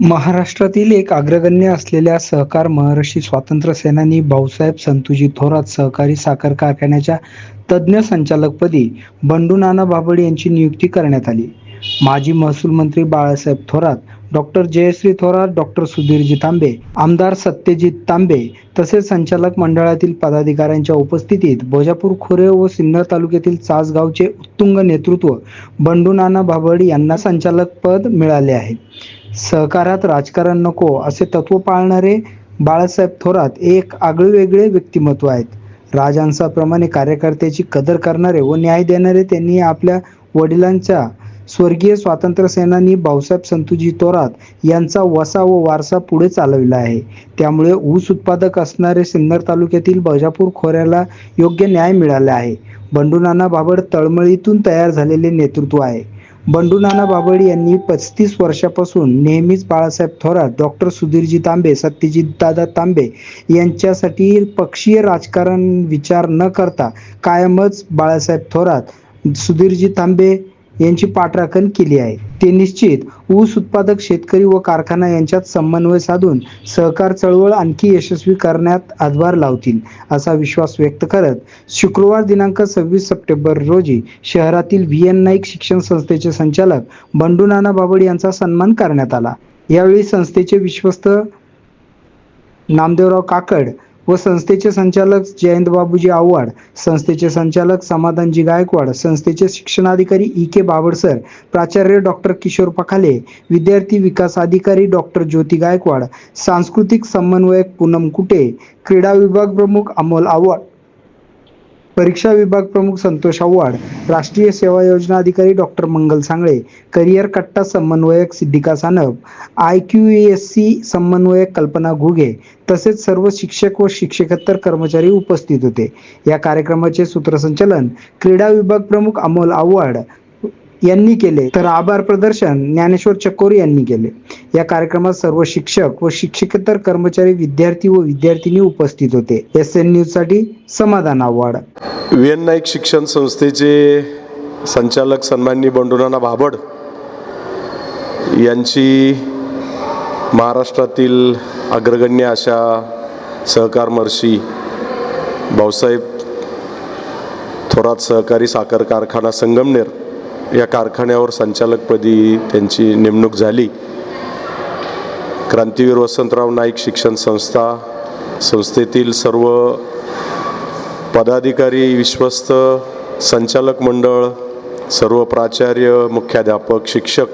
महाराष्ट्रातील एक अग्रगण्य असलेल्या सहकार महर्षी स्वातंत्र्य सेनानी भाऊसाहेब संतुजी थोरात सहकारी साखर कारखान्याच्या तज्ज्ञ संचालकपदी बंडू नाना बाबड यांची नियुक्ती करण्यात आली. माजी महसूल मंत्री बाळासाहेब थोरात डॉक्टर जयश्री थोरात डॉक्टर सुधीरजी तांबे आमदार सत्यजित तांबे तसेच संचालक मंडळातील पदाधिकाऱ्यांच्या उपस्थितीत भोजापूर खोरे व सिन्नर तालुक्यातील चासगावचे उत्तुंग नेतृत्व बंडू नाना बाबड यांना संचालक पद मिळाले आहे. सहकारात राजकारण नको असे तत्व पाळणारे बाळासाहेब थोरात एक आगळेवेगळे व्यक्तिमत्व आहेत. राजांसाप्रमाणे कार्यकर्त्याची कदर करणारे व न्याय देणारे त्यांनी आपल्या वडिलांच्या स्वर्गीय स्वातंत्र्य सेनानी भाऊसाहेब संतुजी थोरात यांचा वसा व वारसा पुढे चालविला आहे. त्यामुळे ऊस उत्पादक असणारे सिन्नर तालुक्यातील बजापूर खोऱ्याला योग्य न्याय मिळाला आहे. बंडू नाना बाबड तळमळीतून तयार झालेले नेतृत्व आहे. बंडू नाना बाबड यांनी पस्तीस वर्षापासून नेहमीच बाळासाहेब थोरात डॉक्टर सुधीरजी तांबे सत्यजित दादा तांबे यांच्यासाठी पक्षीय राजकारण विचार न करता कायमच बाळासाहेब थोरात सुधीरजी तांबे यांची पाठराखण केली आहे. ते निश्चित ऊस उत्पादक शेतकरी व कारखाना यांच्यात समन्वय साधून सहकार चळवळ आणखी यशस्वी करण्यात हातभार लावतील असा विश्वास व्यक्त करत शुक्रवार दिनांक सव्वीस सप्टेंबर रोजी शहरातील व्ही एन नाईक शिक्षण संस्थेचे संचालक बंडू नाना बाबड यांचा सन्मान करण्यात आला. यावेळी संस्थेचे विश्वस्त नामदेवराव काकड व संस्थेचे संचालक जयंत बाबूजी आव्हाड संस्थेचे संचालक समाधानजी गायकवाड संस्थेचे शिक्षणाधिकारी ई के बाबडसर प्राचार्य डॉक्टर किशोर पखाले विद्यार्थी विकास अधिकारी डॉक्टर ज्योती गायकवाड सांस्कृतिक समन्वयक पूनम कुटे क्रीडा विभाग प्रमुख अमोल आव्हाड. परीक्षा विभाग प्रमुख संतोष आव्हाड राष्ट्रीय सेवा योजना अधिकारी डॉक्टर मंगल सांगळे करिअर कट्टा समन्वयक Siddhika Sanap I Q S C समन्वयक कल्पना घुगे तसेच सर्व शिक्षक व शिक्षकेतर कर्मचारी उपस्थित होते. या कार्यक्रमाचे सूत्रसंचालन क्रीडा विभाग प्रमुख अमोल आव्हाड यांनी केले. तर आभार प्रदर्शन ज्ञानेश्वर चकोर यांनी केले. या कार्यक्रमात सर्व शिक्षक व शिक्षकेतर कर्मचारी विद्यार्थी व विद्यार्थिनी उपस्थित होते. एस एन न्यूजसाठी समाधान आव्हाड. व्ही एन नाईक शिक्षण संस्थेचे संचालक सन्माननीय बंडूनाना भाबड यांची महाराष्ट्रातील अग्रगण्य अशा सहकार महर्षी भाऊसाहेब थोरात सहकारी साखर कारखाना संगमनेर या कारखान्यावर संचालकपदी त्यांची नेमणूक झाली. क्रांतीवीर वसंतराव नाईक शिक्षण संस्था संस्थेतील सर्व पदाधिकारी विश्वस्त संचालक मंडळ सर्व प्राचार्य मुख्याध्यापक शिक्षक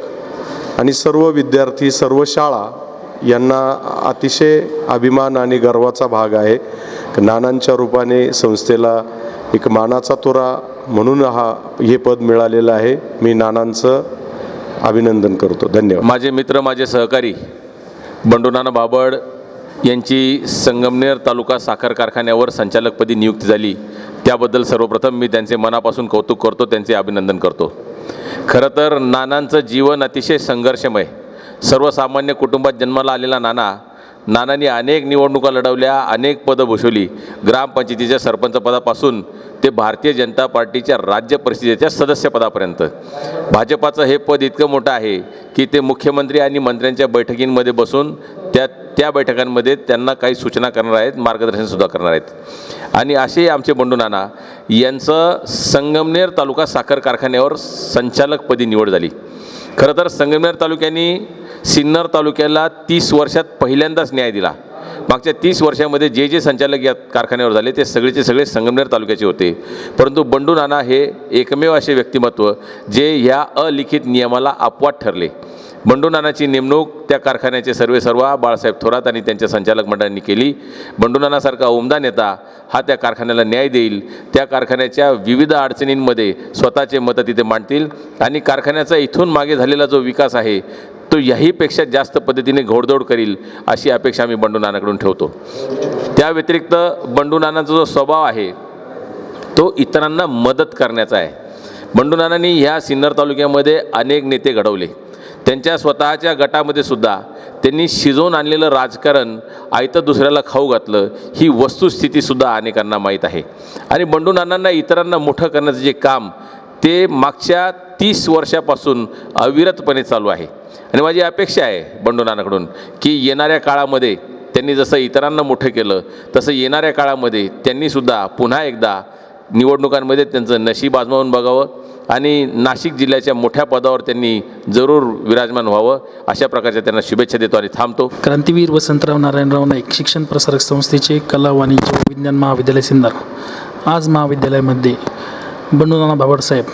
आणि सर्व विद्यार्थी सर्व शाळा यांना अतिशय अभिमान आणि गर्वाचा भाग आहे. नानांच्या रूपाने संस्थेला एक मानाचा तुरा म्हणून हा हे पद मिळालेलं आहे. मी नानांचं अभिनंदन करतो. धन्यवाद. माझे मित्र माझे सहकारी बंडूनाना बाबड यांची संगमनेर तालुका साखर कारखान्यावर संचालकपदी नियुक्ती झाली. त्याबद्दल सर्वप्रथम मी त्यांचे मनापासून कौतुक करतो त्यांचे अभिनंदन करतो. खरं तर नानांचं जीवन अतिशय संघर्षमय. सर्वसामान्य कुटुंबात जन्माला आलेला नाना नानांनी अनेक निवडणुका लढवल्या अनेक पदं भूषवली. ग्रामपंचायतीच्या सरपंचपदापासून ते भारतीय जनता पार्टीच्या राज्य परिषदेच्या सदस्यपदापर्यंत भाजपाचं हे पद इतकं मोठं आहे की ते मुख्यमंत्री आणि मंत्र्यांच्या बैठकींमध्ये बसून त्या त्या बैठकांमध्ये त्यांना काही सूचना करणार आहेत मार्गदर्शनसुद्धा करणार आहेत. आणि असे आमचे बंडू नाना यांचं संगमनेर तालुका साखर कारखान्यावर संचालकपदी निवड झाली. खरं तर संगमनेर तालुक्यांनी सिन्नर तालुक्याला तीस वर्षात पहिल्यांदाच न्याय दिला. मागच्या तीस वर्षामध्ये जे जे संचालक या कारखान्यावर झाले ते सगळेचे सगळे संगमनेर तालुक्याचे होते. परंतु बंडू नाना हे एकमेव असे व्यक्तिमत्व जे ह्या अलिखित नियमाला अपवाद ठरले. बंडू नानाची नेमणूक त्या कारखान्याचे सर्वे सर्वा बाळासाहेब थोरात आणि त्यांच्या संचालक मंडळांनी केली. बंडू नानासारखा उमदा नेता हा त्या कारखान्याला न्याय देईल. त्या कारखान्याच्या विविध अडचणींमध्ये स्वतःचे मतं तिथे मांडतील आणि कारखान्याचा इथून मागे झालेला जो विकास आहे तो याहीपेक्षा जास्त पद्धतीने घोडदौड करील अशी अपेक्षा आम्ही बंडू नानाकडून ठेवतो. त्या व्यतिरिक्त बंडू नानाचा जो स्वभाव आहे तो इतरांना मदत करण्याचा आहे. बंडू नानांनी ह्या सिन्नर तालुक्यामध्ये अनेक नेते घडवले. त्यांच्या स्वतःच्या गटामध्ये सुद्धा त्यांनी शिजवून आणलेलं राजकारण आयतं दुसऱ्याला खाऊ घातलं ही वस्तुस्थितीसुद्धा अनेकांना माहीत आहे. आणि बंडू नानांना इतरांना मोठं करण्याचं जे काम ते मागच्या तीस वर्षापासून अविरतपणे चालू आहे. आणि माझी अपेक्षा आहे बंडू नानाकडून की येणाऱ्या काळामध्ये त्यांनी जसं इतरांना मोठं केलं तसं येणाऱ्या काळामध्ये त्यांनीसुद्धा पुन्हा एकदा निवडणुकांमध्ये त्यांचं नशीब आजमावून बघावं आणि नाशिक जिल्ह्याच्या मोठ्या पदावर त्यांनी जरूर विराजमान व्हावं. अशा प्रकारच्या त्यांना शुभेच्छा देतो आणि थांबतो. क्रांतीवीर वसंतराव नारायणराव नाईक शिक्षण प्रसारक संस्थेचे कला वाणिज्य विज्ञान महाविद्यालय सिन्नर. आज महाविद्यालयामध्ये बंडूनाना बाबडसाहेब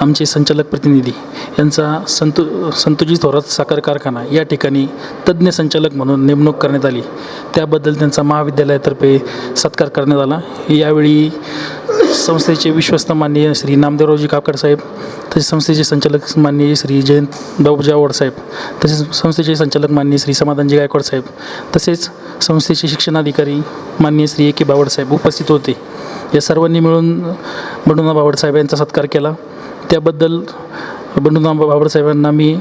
आमचे संचालक प्रतिनिधी यांचा संतु संतुजी थोरात साखर कारखाना या ठिकाणी तज्ज्ञ संचालक म्हणून नेमणूक करण्यात आली. त्याबद्दल त्यांचा महाविद्यालयातर्फे सत्कार करण्यात आला. यावेळी संस्थेचे विश्वस्त माननीय श्री नामदेवरावजी काकड साहेब तसेच संस्थेचे संचालक माननीय श्री जयंत बाबूजी आवड साहेब तसेच संस्थेचे संचालक माननीय श्री समाधानजी गायकवाड साहेब तसेच संस्थेचे शिक्षणाधिकारी माननीय श्री ए के बावड साहेब उपस्थित होते. या सर्वांनी मिळून बंडुना बावड साहेब यांचा सत्कार केला. त्याबद्दल बंडुना बावड मी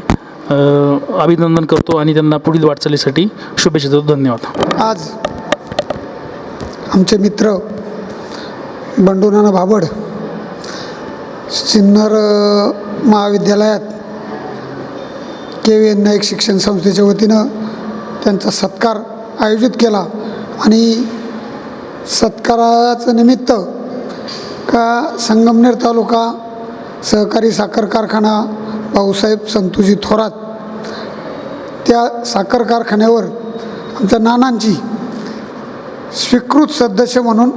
अभिनंदन करतो आणि त्यांना पुढील वाटचालीसाठी शुभेच्छा देतो. धन्यवाद. आज आमचे मित्र बंडूनाना भाबड सिन्नर महाविद्यालयात के व्ही एन नाईक शिक्षण संस्थेच्या वतीनं त्यांचा सत्कार आयोजित केला आणि सत्काराचं निमित्त का संगमनेर तालुका सहकारी साखर कारखाना भाऊसाहेब संतोजी थोरात. त्या साखर कारखान्यावर आमच्या नानांची स्वीकृत सदस्य म्हणून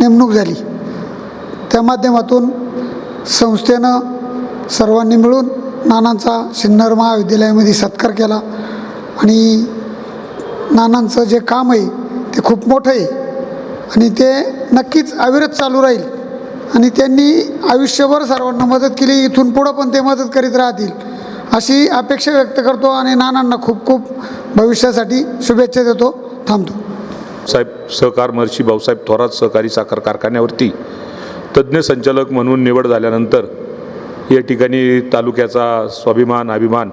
नेमणूक झाली. त्या माध्यमातून संस्थेनं सर्वांनी मिळून नानांचा सिन्नर महाविद्यालयामध्ये सत्कार केला आणि नानांचं जे काम आहे ते खूप मोठं आहे आणि ते नक्कीच अविरत चालू राहील. आणि त्यांनी आयुष्यभर सर्वांना मदत केली इथून पुढं पण ते मदत करीत राहतील अशी अपेक्षा व्यक्त करतो आणि नानांना खूप खूप भविष्यासाठी शुभेच्छा देतो. थांबतो. साहेब सहकार महर्षी भाऊसाहेब थोरात सहकारी साखर कारखान्यावरती तज्ज्ञ संचालक म्हणून निवड झाल्यानंतर या ठिकाणी तालुक्याचा स्वाभिमान अभिमान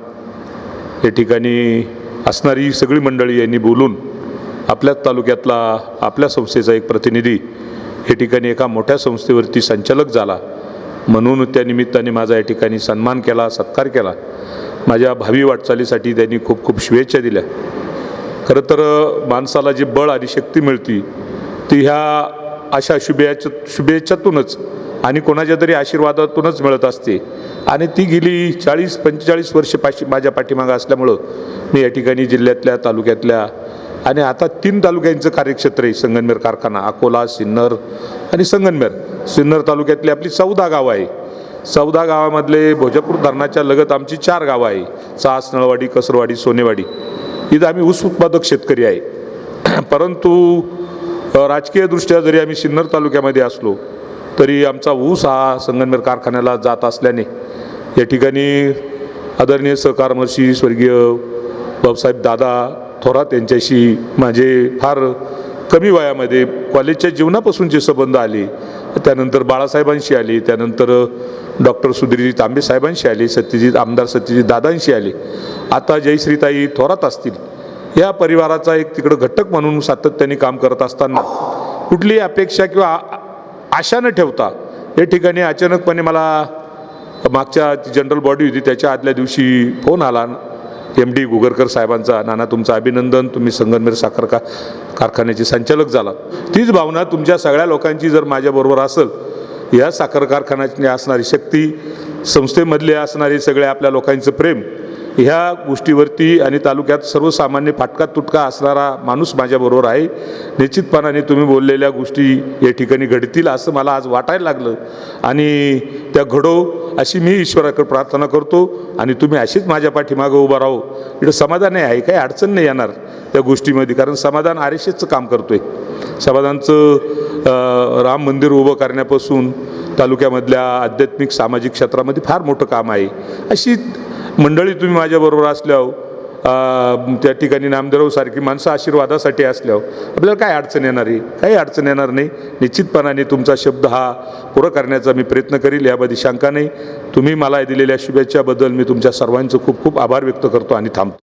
या ठिकाणी असणारी सगळी मंडळी यांनी बोलून आपल्याच तालुक्यातला आपल्या संस्थेचा एक प्रतिनिधी या ठिकाणी एका मोठ्या संस्थेवरती संचालक झाला. म्हणून त्या निमित्ताने माझा या ठिकाणी सन्मान केला सत्कार केला. माझ्या भावी वाटचालीसाठी त्यांनी खूप खूप शुभेच्छा दिल्या. खरं तर माणसाला जी बळ आणि शक्ती मिळती ती ह्या अशा शुभेच्छा शुभेच्छातूनच आणि कोणाच्या तरी आशीर्वादातूनच मिळत असते. आणि ती गेली चाळीस पंचेचाळीस वर्ष पाशी माझ्या पाठीमागं असल्यामुळं मी या ठिकाणी जिल्ह्यातल्या तालुक्यातल्या आणि आता तीन तालुक्यांचं कार्यक्षेत्र आहे. संगनमेर कारखाना अकोला सिन्नर आणि संगनमेर. सिन्नर तालुक्यातली आपली चौदा गावं आहे. चौदा गावामधले भोजपूर धरणाच्या लगत आमची चार गावं आहे. चास नळवाडी कसरवाडी सोनेवाडी. इथं आम्ही ऊस उत्पादक शेतकरी आहे. परंतु राजकीयदृष्ट्या जरी आम्ही सिन्नर तालुक्यामध्ये असलो तरी आमचा ऊस हा संगनमेर कारखान्याला जात असल्याने या ठिकाणी आदरणीय सहकारमर्षी स्वर्गीय बाबासाहेब दादा थोरात यांच्याशी माझे फार कमी वयामध्ये कॉलेजच्या जीवनापासूनचे संबंध आले त्यानंतर बाळासाहेबांशी आले त्यानंतर डॉक्टर सुधीरजी तांबे साहेबांशी आले सत्यजित आमदार सत्यजित दादांशी आले. आता जयश्रीताई थोरात असतील. या परिवाराचा एक तिकडं घटक म्हणून सातत्याने काम करत असताना कुठलीही अपेक्षा किंवा आ- आशा न ठेवता या ठिकाणी अचानकपणे मला मागच्या जनरल बॉडी होती त्याच्या आदल्या दिवशी फोन आला. एम डी गुगरकर साहेबांचा नाना तुमचं अभिनंदन. तुम्ही संगमनेर साखर का कारखान्याचे संचालक झाला तीच भावना तुमच्या सगळ्या लोकांची जर माझ्याबरोबर असेल या साखर कारखान्याची असणारी शक्ती संस्थेमधले असणारे सगळे आपल्या लोकांचं प्रेम ह्या गोष्टीवरती आणि तालुक्यात सर्वसामान्य फाटका तुटका असणारा माणूस माझ्याबरोबर आहे. निश्चितपणाने तुम्ही बोललेल्या गोष्टी या ठिकाणी घडतील असं मला आज वाटायला लागलं. आणि त्या घडो अशी मी ईश्वराकडे प्रार्थना करतो आणि तुम्ही अशीच माझ्या पाठीमागं उभा राहो. इथं समाधान आहे काही अडचण नाही येणार त्या गोष्टीमध्ये कारण समाधान आर एस एसचं काम समाधानचं राम मंदिर उभं करण्यापासून तालुक्यामधल्या आध्यात्मिक सामाजिक क्षेत्रामध्ये फार मोठं काम आहे. अशी मंडळी तुम्ही माझ्याबरोबर असल्यावर त्या ठिकाणी नामदेवराव सारखी माणसं आशीर्वादासाठी असल्यावर आपल्याला काय अडचण येणार आहे? काही अडचण येणार नाही. निश्चितपणाने तुमचा शब्द हा पुरं करण्याचा मी प्रयत्न करील. यामध्ये शंका नाही. तुम्ही मला दिलेल्या शुभेच्छाबद्दल मी तुमच्या सर्वांचं खूप खूप आभार व्यक्त करतो आणि थांबतो.